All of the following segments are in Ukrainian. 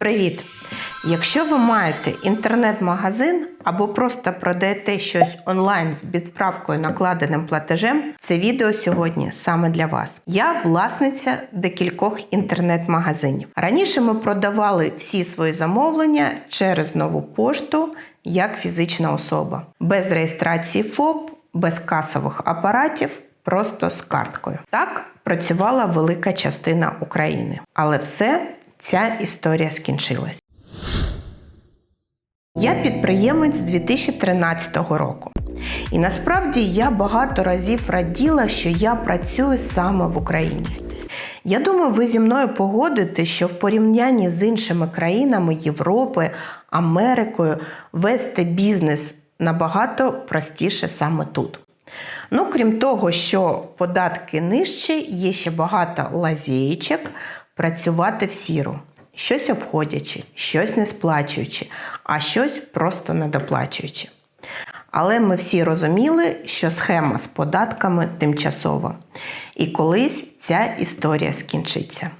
Привіт! Якщо ви маєте інтернет-магазин або просто продаєте щось онлайн з відправкою накладеним платежем, це відео сьогодні саме для вас. Я власниця декількох інтернет-магазинів. Раніше ми продавали всі свої замовлення через нову пошту як фізична особа, без реєстрації ФОП, без касових апаратів, просто з карткою. Так працювала велика частина України, але все ця історія скінчилась. Я підприємець з 2013 року. І насправді я багато разів раділа, що я працюю саме в Україні. Я думаю, ви зі мною погодите, що в порівнянні з іншими країнами Європи, Америкою вести бізнес набагато простіше саме тут. Ну, крім того, що податки нижчі, є ще багато лазєєчок працювати в сіру, щось обходячи, щось не сплачуючи, а щось просто недоплачуючи. Але ми всі розуміли, що схема з податками тимчасова. І колись ця історія скінчиться.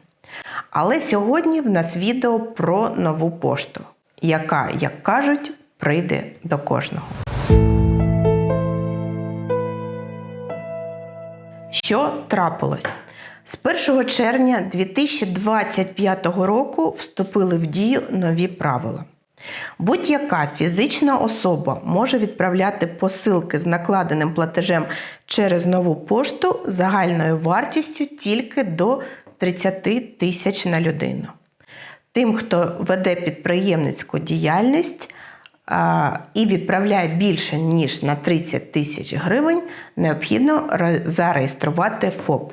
Але сьогодні в нас відео про нову пошту, яка, як кажуть, прийде до кожного. Що трапилось? З 1 червня 2025 року вступили в дію нові правила. Будь-яка фізична особа може відправляти посилки з накладеним платежем через нову пошту загальною вартістю тільки до 30 тисяч на людину. Тим, хто веде підприємницьку діяльність а, і відправляє більше ніж на 30 тисяч гривень, необхідно зареєструвати ФОП.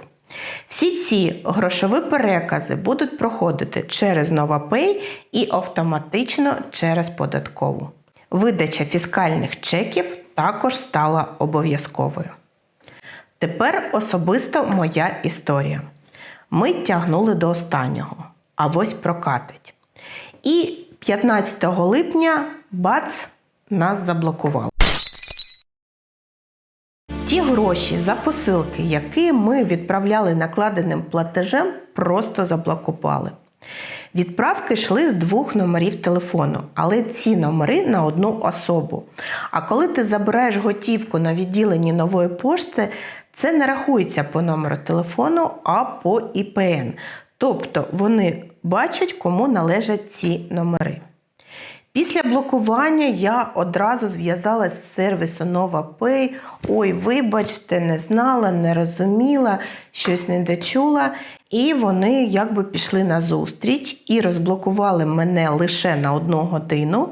Всі ці грошові перекази будуть проходити через NovaPay і автоматично через податкову. Видача фіскальних чеків також стала обов'язковою. Тепер особисто моя історія. Ми тягнули до останнього, а ось прокатить. І 15 липня бац нас заблокували. Ті гроші за посилки, які ми відправляли накладеним платежем, просто заблокували. Відправки йшли з двох номерів телефону, але ці номери на одну особу. А коли ти забираєш готівку на відділенні нової пошти, це не рахується по номеру телефону, а по ІПН. Тобто вони бачать, кому належать ці номери. Після блокування я одразу зв'язалась з сервісом NovaPay. Ой, вибачте, не знала, не розуміла, щось не дочула. І вони якби пішли на зустріч і розблокували мене лише на одну годину.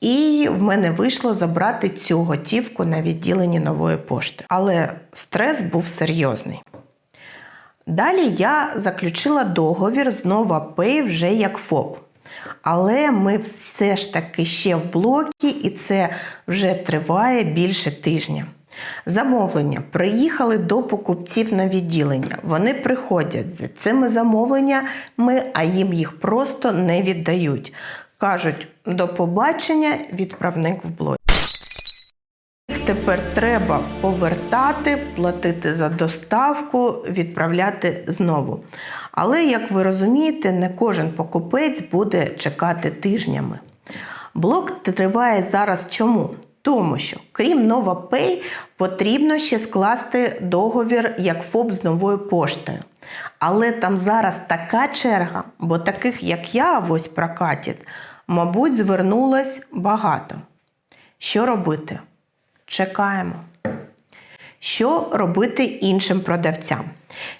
І в мене вийшло забрати цю готівку на відділенні нової пошти. Але стрес був серйозний. Далі я заключила договір з NovaPay вже як ФОП. Але ми все ж таки ще в блокі, і це вже триває більше тижня. Замовлення приїхали до покупців на відділення. Вони приходять з цими замовленнями, а їм їх просто не віддають. Кажуть, до побачення, відправник в блок. Тепер треба повертати, платити за доставку, відправляти знову. Але, як ви розумієте, не кожен покупець буде чекати тижнями. Блок триває зараз чому? Тому що, крім NovaPay, потрібно ще скласти договір як ФОП з новою поштою. Але там зараз така черга, бо таких, як я, ось прокатіт, мабуть, звернулось багато. Що робити? Чекаємо. Що робити іншим продавцям?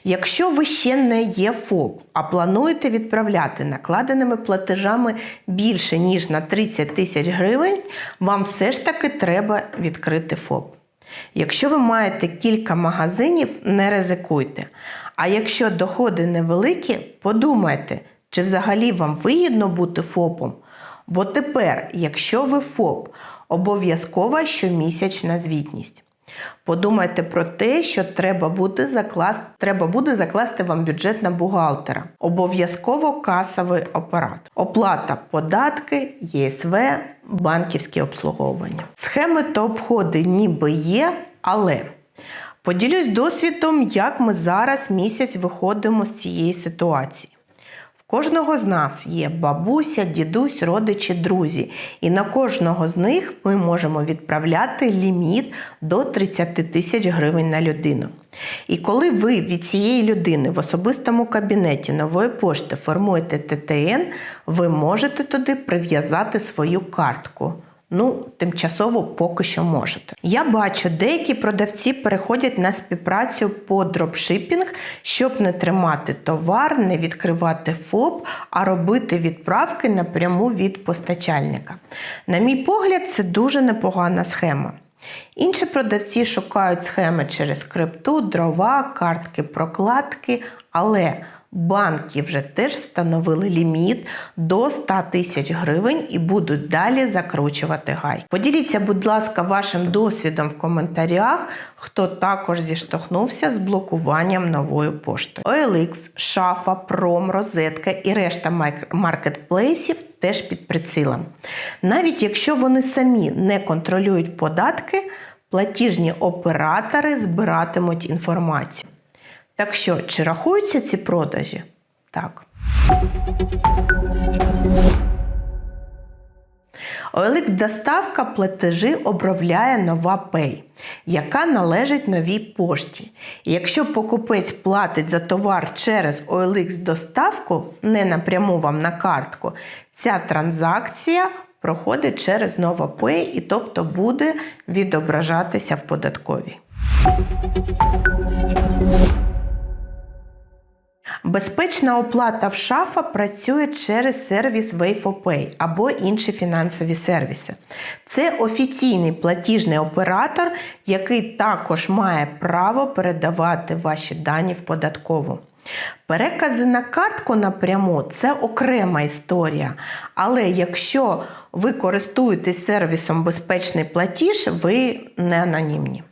Якщо ви ще не є ФОП, а плануєте відправляти накладеними платежами більше, ніж на 30 тисяч гривень, вам все ж таки треба відкрити ФОП. Якщо ви маєте кілька магазинів, не ризикуйте. А якщо доходи невеликі, подумайте, чи взагалі вам вигідно бути ФОПом. Бо тепер, якщо ви ФОП, обов'язкова щомісячна звітність. Подумайте про те, що треба буде закласти, треба буде закласти вам бюджет на бухгалтера. Обов'язково касовий апарат. Оплата податки, ЄСВ, банківське обслуговування. Схеми та обходи ніби є, але поділюсь досвідом, як ми зараз місяць виходимо з цієї ситуації. Кожного з нас є бабуся, дідусь, родичі, друзі, і на кожного з них ми можемо відправляти ліміт до 30 тисяч гривень на людину. І коли ви від цієї людини в особистому кабінеті нової пошти формуєте ТТН, ви можете туди прив'язати свою картку. Ну, тимчасово поки що можете. Я бачу, деякі продавці переходять на співпрацю по дропшипінг, щоб не тримати товар, не відкривати ФОП, а робити відправки напряму від постачальника. На мій погляд, це дуже непогана схема. Інші продавці шукають схеми через крипту, дрова, картки прокладки, але банки вже теж встановили ліміт до 100 тисяч гривень і будуть далі закручувати гай. Поділіться, будь ласка, вашим досвідом в коментарях, хто також зіштовхнувся з блокуванням новою поштою. OLX, Шафа, Пром, Розетка і решта маркетплейсів теж під прицілом. Навіть якщо вони самі не контролюють податки, платіжні оператори збиратимуть інформацію. Так що, чи рахуються ці продажі? Так. OLX доставка платежі обробляє нова Pay, яка належить новій пошті. І якщо покупець платить за товар через OLX доставку, не напряму вам на картку, ця транзакція проходить через нова Pay і тобто буде відображатися в податковій. Безпечна оплата в шафа працює через сервіс Way4Pay або інші фінансові сервіси. Це офіційний платіжний оператор, який також має право передавати ваші дані в податкову. Перекази на картку напряму це окрема історія. Але якщо ви користуєтесь сервісом безпечний платіж, ви не анонімні.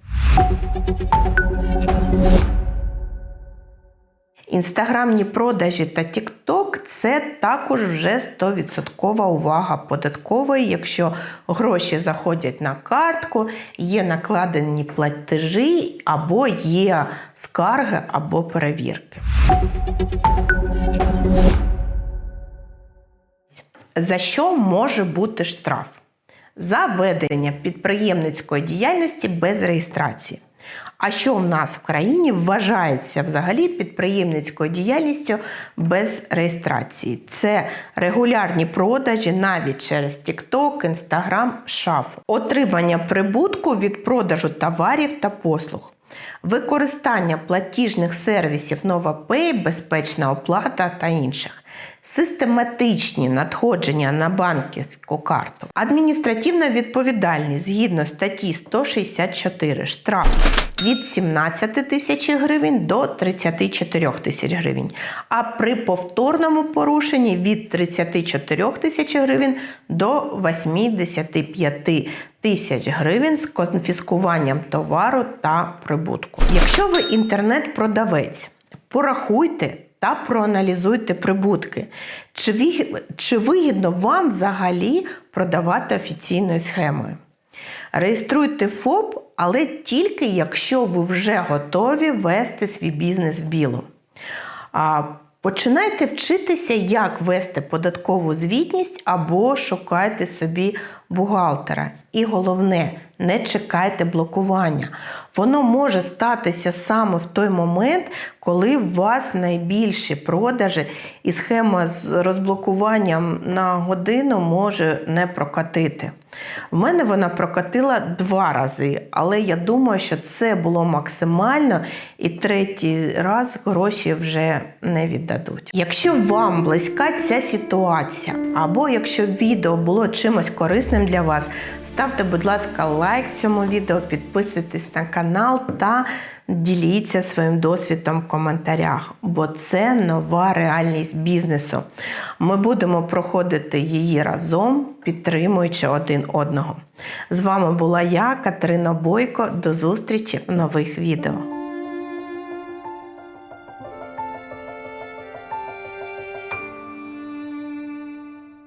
Інстаграмні продажі та TikTok – це також вже 100% увага податкової, якщо гроші заходять на картку, є накладені платежі, або є скарги, або перевірки. За що може бути штраф? За ведення підприємницької діяльності без реєстрації. А що в нас в країні вважається взагалі підприємницькою діяльністю без реєстрації? Це регулярні продажі навіть через TikTok, Instagram, шафу, отримання прибутку від продажу товарів та послуг. Використання платіжних сервісів NovaPay, безпечна оплата та інших. Систематичні надходження на банківську карту, адміністративна відповідальність згідно статті 164 штраф від 17 тисяч гривень до 34 тисяч гривень, а при повторному порушенні від 34 тисяч гривень до 85 тисяч гривень з конфіскуванням товару та прибутку. Якщо ви інтернет-продавець, порахуйте та проаналізуйте прибутки. Чи вигідно вам взагалі продавати офіційною схемою? Реєструйте ФОП, але тільки якщо ви вже готові вести свій бізнес в білу. Починайте вчитися, як вести податкову звітність або шукайте собі бухгалтера. І головне, не чекайте блокування. Воно може статися саме в той момент, коли у вас найбільші продажі, і схема з розблокуванням на годину може не прокатити. В мене вона прокатила два рази, але я думаю, що це було максимально, і третій раз гроші вже не віддадуть. Якщо вам близька ця ситуація, або якщо відео було чимось корисним для вас, ставте, будь ласка, лайк цьому відео, підписуйтесь на канал та діліться своїм досвідом в коментарях, бо це нова реальність бізнесу. Ми будемо проходити її разом, підтримуючи один одного. З вами була я, Катерина Бойко. До зустрічі в нових відео.